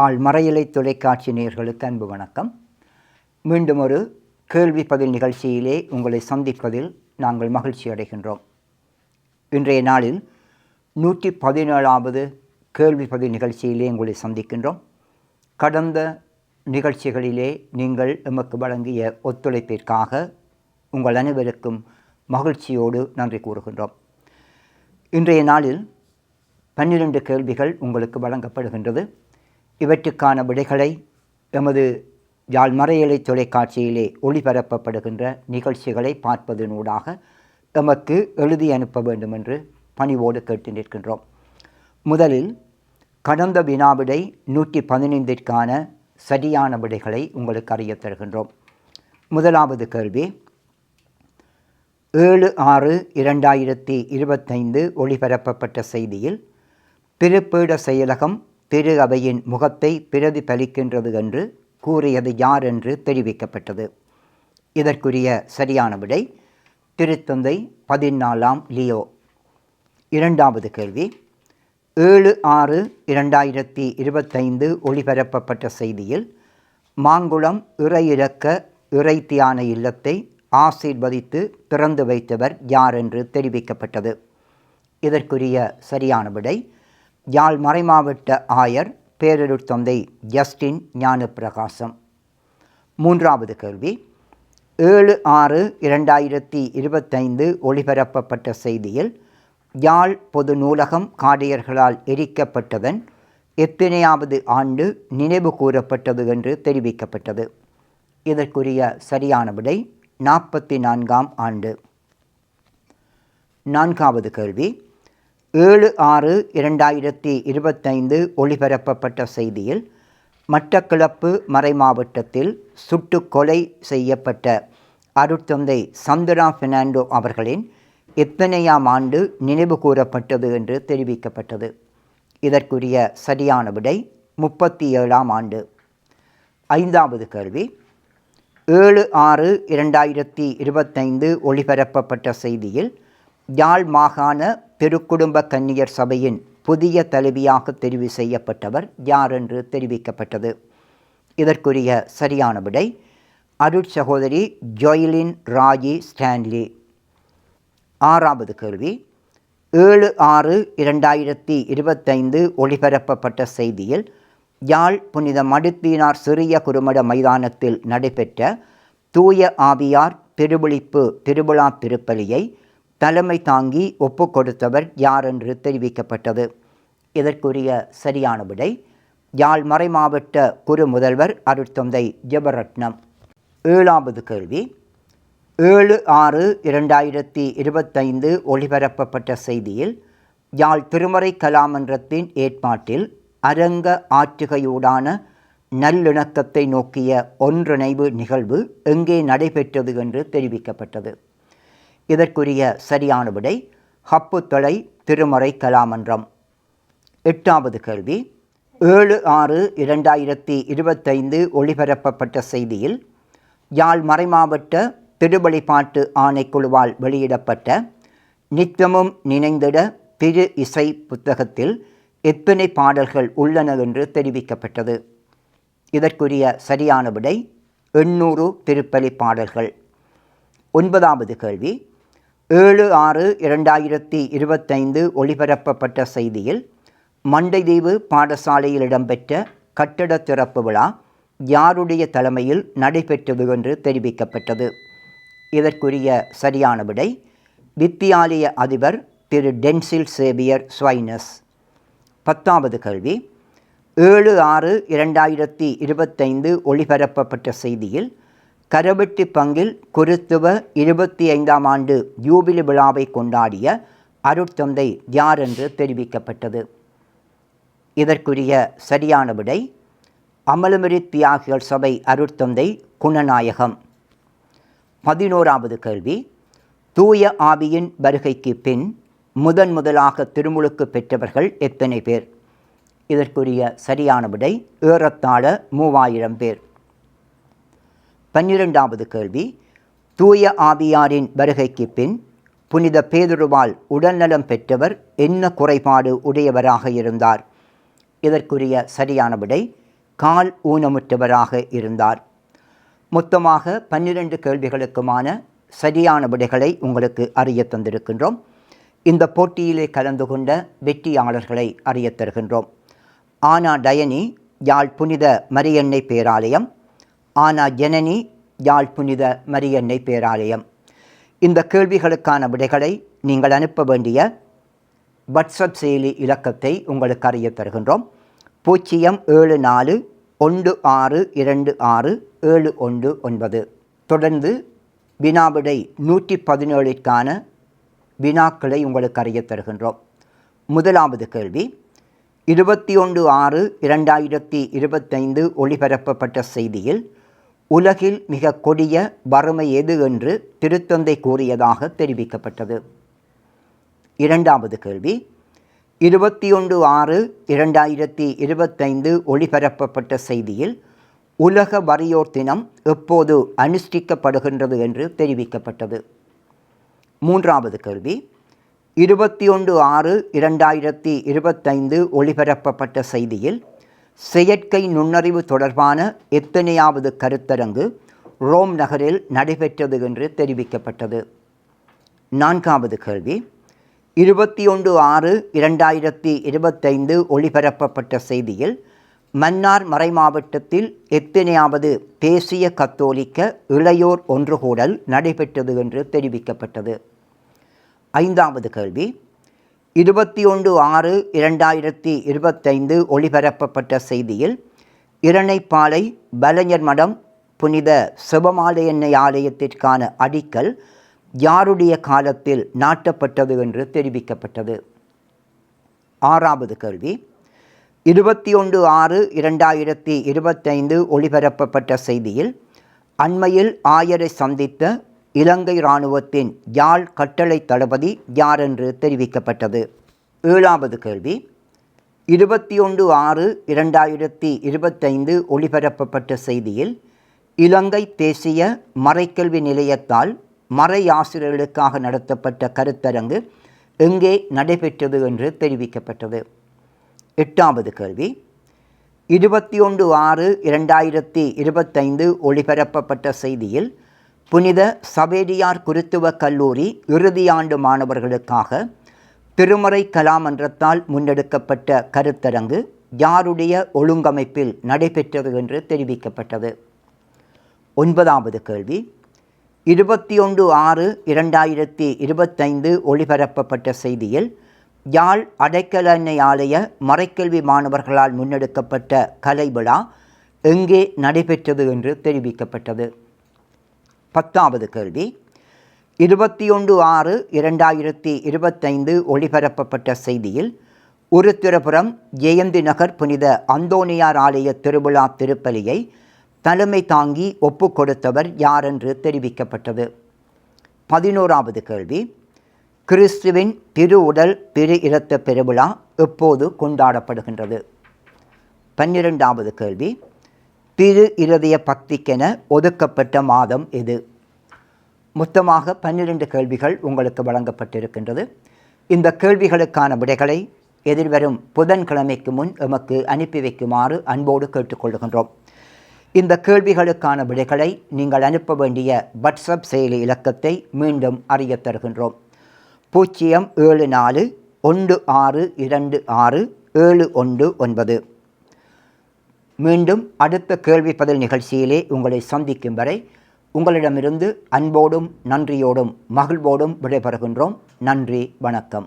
யாழ் மறையலை தொலைக்காட்சி நேர்களுக்கு அன்பு வணக்கம். மீண்டும் ஒரு கேள்வி பதில் நிகழ்ச்சியிலே உங்களை சந்திப்பதில் நாங்கள் மகிழ்ச்சி அடைகின்றோம். இன்றைய நாளில் நூற்றி பதினேழாவது கேள்வி பதில் நிகழ்ச்சியிலே உங்களை சந்திக்கின்றோம். கடந்த நிகழ்ச்சிகளிலே நீங்கள் எமக்கு வழங்கிய ஒத்துழைப்பிற்காக உங்கள் அனைவருக்கும் மகிழ்ச்சியோடு நன்றி கூறுகின்றோம். இன்றைய நாளில் பன்னிரண்டு கேள்விகள் உங்களுக்கு வழங்கப்படுகின்றது. இவற்றுக்கான விடைகளை எமது யாழ் மறையலை தொலைக்காட்சியிலே ஒளிபரப்பப்படுகின்ற நிகழ்ச்சிகளை பார்ப்பதனூடாக எமக்கு எழுதி அனுப்ப வேண்டும் என்று பணிவோடு கேட்டு நிற்கின்றோம். முதலில் கடந்த வினாவிடை நூற்றி பதினைந்திற்கான சரியான விடைகளை உங்களுக்கு அறிய தருகின்றோம். முதலாவது கேள்வி ஏழு ஆறு இரண்டாயிரத்தி இருபத்தைந்து ஒளிபரப்பப்பட்ட செய்தியில் திருப்பீட செயலகம் திரு அவையின் முகத்தை பிரதிபலிக்கின்றது என்று கூறியது யார் என்று தெரிவிக்கப்பட்டது. இதற்குரிய சரியான விடை திருத்தந்தை பதினாலாம் லியோ. இரண்டாவது கேள்வி. ஏழு ஆறு இரண்டாயிரத்தி இருபத்தைந்து ஒளிபரப்பப்பட்ட செய்தியில் மாங்குளம் இறையிறக்க இறை தியான இல்லத்தை ஆசீர்வதித்து திறந்து வைத்தவர் யார் என்று தெரிவிக்கப்பட்டது. இதற்குரிய சரியான விடை யாழ் மறைமாவட்ட ஆயர் பேரருட் தொந்தை ஜஸ்டின் ஞானப்பிரகாசம். மூன்றாவது கேள்வி. ஏழு ஆறு இரண்டாயிரத்தி இருபத்தைந்து ஒளிபரப்பப்பட்ட செய்தியில் யாழ் பொது நூலகம் காடையர்களால் எரிக்கப்பட்டதன் எத்தனையாவது ஆண்டு நினைவு கூறப்பட்டது என்று தெரிவிக்கப்பட்டது. இதற்குரிய சரியான விடை நாற்பத்தி நான்காம் ஆண்டு. நான்காவது கேள்வி. ஏழு ஆறு இரண்டாயிரத்தி இருபத்தைந்து ஒளிபரப்பப்பட்ட செய்தியில் மட்டக்களப்பு மறைமாவட்டத்தில் சுட்டு கொலை செய்யப்பட்ட அருட்தந்தை சந்திரா பெர்னாண்டோ அவர்களின் எத்தனையாம் ஆண்டு நினைவு கூறப்பட்டது என்று தெரிவிக்கப்பட்டது. இதற்குரிய சரியான விடை முப்பத்தி ஏழாம் ஆண்டு. ஐந்தாவது கேள்வி. ஏழு ஆறு இரண்டாயிரத்தி இருபத்தைந்து ஒளிபரப்பப்பட்ட செய்தியில் யாழ் மாகாண பெருக்குடும்ப கன்னியர் சபையின் புதிய தலைவியாக தெரிவு செய்யப்பட்டவர் யார் என்று தெரிவிக்கப்பட்டது. இதற்குரிய சரியான விடை அருட்சகோதரி ஜொய்லின் ராஜி ஸ்டான்லி. ஆறாவது கேள்வி. ஏழு ஆறு இரண்டாயிரத்தி இருபத்தைந்து ஒளிபரப்பப்பட்ட செய்தியில் யாழ் புனித மடுத்தீனார் சிறிய குறுமட மைதானத்தில் நடைபெற்ற தூய ஆவியார் திருவிழிப்பு திருவிழா திருப்பலியை தலைமை தாங்கி ஒப்பு கொடுத்தவர் யார் என்று தெரிவிக்கப்பட்டது? இதற்குரிய சரியான விடை யாழ் மறைமாவட்ட குரு முதல்வர் அருட்தந்தை ஜெபரட்னம். ஏழாவது கேள்வி ஏழு ஆறு இரண்டாயிரத்தி இருபத்தைந்து ஒளிபரப்பப்பட்ட செய்தியில் யாழ் திருமறை கலாமன்றத்தின் ஏற்பாட்டில் அரங்க ஆற்றுகையூடான நல்லிணக்கத்தை நோக்கிய ஒன்றிணைவு நிகழ்வு எங்கே நடைபெற்றது என்று தெரிவிக்கப்பட்டது? இதற்குரிய சரியான விடை ஹப்புத்தொலை திருமறை கலாமன்றம். எட்டாவது கேள்வி. ஏழு ஆறு இரண்டாயிரத்தி இருபத்தைந்து ஒளிபரப்பப்பட்ட செய்தியில் யாழ் மறைமாவட்ட திருவழிபாட்டு ஆணைக்குழுவால் வெளியிடப்பட்ட நித்தமும் நினைந்திட திரு இசை புத்தகத்தில் எத்தனை பாடல்கள் உள்ளன என்று தெரிவிக்கப்பட்டது. இதற்குரிய சரியான விடை எண்ணூறு திருப்பலி பாடல்கள். ஒன்பதாவது கேள்வி. ஏழு ஆறு இரண்டாயிரத்தி இருபத்தைந்து ஒளிபரப்பப்பட்ட செய்தியில் மண்டைதீவு பாடசாலையில் இடம்பெற்ற கட்டட திறப்பு விழா யாருடைய தலைமையில் நடைபெற்றது என்று தெரிவிக்கப்பட்டது. இதற்குரிய சரியான விடை வித்தியாலய அதிபர் திரு டென்சில் சேவியர் ஸ்வைனஸ். பத்தாவது கேள்வி ஏழு ஆறு இரண்டாயிரத்தி இருபத்தைந்து ஒளிபரப்பப்பட்ட செய்தியில் கரவெட்டி பங்கில் குருத்துவ இருபத்தி ஐந்தாம் ஆண்டு ஜூபிலி விழாவை கொண்டாடிய அருட்தந்தை யார் என்று தெரிவிக்கப்பட்டது. இதற்குரிய சரியான விடை அமலமிரி தியாகிகள் சபை அருட்தந்தை குணநாயகம். பதினோராவது கேள்வி தூய ஆவியின் வருகைக்கு பின் முதன் முதலாக திருமுழுக்கு பெற்றவர்கள் எத்தனை பேர்? இதற்குரிய சரியான விடை ஏறத்தாழ மூவாயிரம் பேர். பன்னிரெண்டாவது கேள்வி தூய ஆவியாரின் வருகைக்கு பின் புனித பேதுருவால் உடல்நலம் பெற்றவர் என்ன குறைபாடு உடையவராக இருந்தார்? இதற்குரிய சரியான விடை கால் ஊனமுற்றவராக இருந்தார். மொத்தமாக பன்னிரண்டு கேள்விகளுக்குமான சரியான விடைகளை உங்களுக்கு அறிய தந்திருக்கின்றோம். இந்த போட்டியிலே கலந்து கொண்ட வெற்றியாளர்களை அறிய தருகின்றோம். ஆனா டயனி யாழ் புனித மரியன்னை பேராலயம் ஆனா ஜனனி யாழ் புனித மரியன்னை பேராலயம் இந்த கேள்விகளுக்கான விடைகளை நீங்கள் அனுப்ப வேண்டிய வாட்ஸ்அப் செயலி இலக்கத்தை உங்களுக்கு அறிய தருகின்றோம். பூஜ்ஜியம் ஏழு நாலு ஒன்று ஆறு இரண்டு ஆறு ஏழு ஒன்று ஒன்பது. தொடர்ந்து வினாவிடை நூற்றி பதினேழிற்கான வினாக்களை உங்களுக்கு அறிய தருகின்றோம். முதலாவது கேள்வி இருபத்தி ஒன்று ஆறு இரண்டாயிரத்தி இருபத்தைந்து ஒளிபரப்பப்பட்ட செய்தியில் உலகில் மிக கொடிய வறுமை எது என்று திருத்தந்தை கூறியதாக தெரிவிக்கப்பட்டது. இரண்டாவது கேள்வி. இருபத்தி ஒன்று ஆறு இரண்டாயிரத்தி இருபத்தைந்து ஒளிபரப்பப்பட்ட செய்தியில் உலக வறியோர் தினம் எப்போது அனுஷ்டிக்கப்படுகின்றது என்று தெரிவிக்கப்பட்டது. மூன்றாவது கேள்வி. இருபத்தி ஒன்று ஆறு இரண்டாயிரத்தி இருபத்தைந்து ஒளிபரப்பப்பட்ட செய்தியில் செயற்கை நுண்ணறிவு தொடர்பான எத்தனையாவது கருத்தரங்கு ரோம் நகரில் நடைபெற்றது என்று தெரிவிக்கப்பட்டது. நான்காவது கேள்வி. இருபத்தி ஒன்று ஆறு இரண்டாயிரத்தி இருபத்தைந்து ஒளிபரப்பப்பட்ட செய்தியில் மன்னார் மறைமாவட்டத்தில் எத்தனையாவது தேசிய கத்தோலிக்க இளையோர் ஒன்றுகூடல் நடைபெற்றது என்று தெரிவிக்கப்பட்டது. ஐந்தாவது கேள்வி. இருபத்தி ஒன்று ஆறு இரண்டாயிரத்தி இருபத்தைந்து ஒளிபரப்பப்பட்ட செய்தியில் இரணைப்பாலை பலஞர் மடம் புனித சிவமாலயன்னை ஆலயத்திற்கான அடிக்கல் யாருடைய காலத்தில் நாட்டப்பட்டது என்று தெரிவிக்கப்பட்டது. ஆறாவது கேள்வி. இருபத்தி ஒன்று ஆறு இரண்டாயிரத்தி இருபத்தைந்து ஒளிபரப்பப்பட்ட செய்தியில் அண்மையில் ஆயரை சந்தித்த இலங்கை இராணுவத்தின் யாழ் கட்டளை தளபதி யார் என்று தெரிவிக்கப்பட்டது? ஏழாவது கேள்வி. இருபத்தி ஒன்று ஆறு இரண்டாயிரத்தி இருபத்தைந்து ஒளிபரப்பப்பட்ட செய்தியில் இலங்கை தேசிய மறைக்கல்வி நிலையத்தால் மறையாசிரியர்களுக்காக நடத்தப்பட்ட கருத்தரங்கு எங்கே நடைபெற்றது என்று தெரிவிக்கப்பட்டது. எட்டாவது கேள்வி. இருபத்தி ஒன்று ஆறு இரண்டாயிரத்தி இருபத்தைந்து ஒளிபரப்பப்பட்ட செய்தியில் புனித சவேரியார் குருத்துவ கல்லூரி இறுதியாண்டு மாணவர்களுக்காக திருமறை கலாமன்றத்தால் முன்னெடுக்கப்பட்ட கருத்தரங்கு யாருடைய ஒழுங்கமைப்பில் நடைபெற்றது என்று தெரிவிக்கப்பட்டது. ஒன்பதாவது கேள்வி. இருபத்தி ஒன்று ஆறு இரண்டாயிரத்தி இருபத்தைந்து ஒளிபரப்பப்பட்ட செய்தியில் யாழ் அடைக்கலெண்ணை ஆலய மறைக்கல்வி மாணவர்களால் முன்னெடுக்கப்பட்ட கலை விழா எங்கே நடைபெற்றது என்று தெரிவிக்கப்பட்டது. பத்தாவது கேள்வி இருபத்தி ஒன்று ஆறு இரண்டாயிரத்தி இருபத்தைந்து ஒளிபரப்பப்பட்ட செய்தியில் உருத்திரபுரம் ஜெயந்தி நகர் புனித அந்தோனியார் ஆலய திருவிழா திருப்பலியை தலைமை தாங்கி ஒப்பு கொடுத்தவர் யார் என்று தெரிவிக்கப்பட்டது? பதினோராவது கேள்வி கிறிஸ்துவின் திரு உடல் திரு இரத்த பெருவிழா எப்போது கொண்டாடப்படுகின்றது? பன்னிரெண்டாவது கேள்வி திரு இருதய பக்திக்கென ஒதுக்கப்பட்ட மாதம் எது மொத்தமாக பன்னிரண்டு கேள்விகள் உங்களுக்கு வழங்கப்பட்டிருக்கின்றது. இந்த கேள்விகளுக்கான விடைகளை எதிர்வரும் புதன்கிழமைக்கு முன் எமக்கு அனுப்பி வைக்குமாறு அன்போடு கேட்டுக்கொள்கின்றோம். இந்த கேள்விகளுக்கான விடைகளை நீங்கள் அனுப்ப வேண்டிய வாட்ஸ்அப் செயலி இலக்கத்தை மீண்டும் அறிய தருகின்றோம். பூஜ்ஜியம் ஏழு நாலு ஒன்று ஆறு இரண்டு ஆறு ஏழு ஒன்று ஒன்பது. மீண்டும் அடுத்த கேள்வி பதில் நிகழ்ச்சியிலே உங்களை சந்திக்கும் வரை உங்களிடமிருந்து அன்போடும் நன்றியோடும் மகிழ்வோடும் விடைபெறுகின்றோம். நன்றி வணக்கம்.